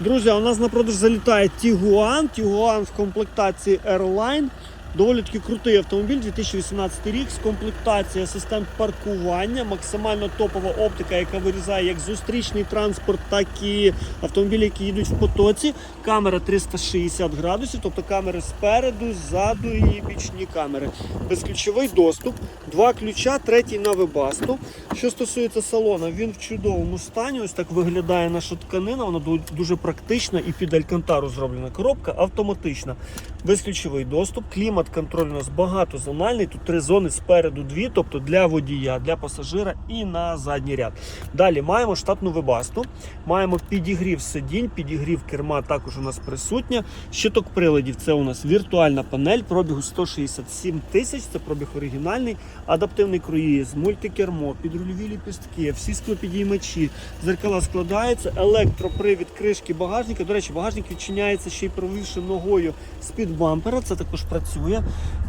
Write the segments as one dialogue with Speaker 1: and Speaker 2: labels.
Speaker 1: Друзі, у нас на продаж залітає Тігуан. Тігуан в комплектації Airline. Доволі таки крутий автомобіль, 2018 рік з комплектацією асистент паркування, максимально топова оптика, яка вирізає як зустрічний транспорт, так і автомобілі, які їдуть в потоці. Камера 360 градусів, тобто камери спереду, ззаду і бічні камери. Безключовий доступ, два ключа, третій на вебасту. Що стосується салона, він в чудовому стані. Ось так виглядає наша тканина. Вона дуже практична і під алькантару зроблена. Коробка автоматична. Безключовий доступ, клімат контроль у нас багатозональний. Тут три зони спереду, дві, тобто для водія, для пасажира і на задній ряд. Далі маємо штатну вебасту, маємо підігрів сидінь, підігрів керма також у нас присутня. Щиток приладів це у нас віртуальна панель, пробігу 167 тисяч. Це пробіг оригінальний, адаптивний круїз, мультикермо, підрульові ліпістки, всі склопідіймачі, зеркала складаються, електропривід кришки багажника. До речі, багажник відчиняється ще й провівши ногою з-під бампера. Це також працює.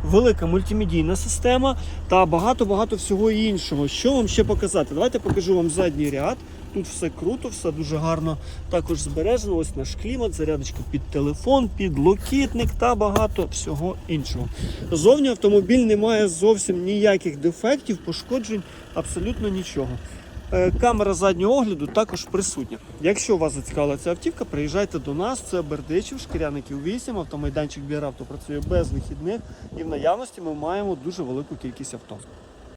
Speaker 1: Велика мультимедійна система та багато-багато всього іншого. Що вам ще показати? Давайте покажу вам задній ряд. Тут все круто, все дуже гарно також збережено. Ось наш клімат, зарядочка під телефон, під локітник та багато всього іншого. Зовні автомобіль не має зовсім ніяких дефектів, пошкоджень, абсолютно нічого. Е, Камера заднього огляду також присутня. Якщо вас зацікавила ця автівка, приїжджайте до нас. Це Бердичів, шкіряників 8, автомайданчик Біравто працює без вихідних і в наявності ми маємо дуже велику кількість авто.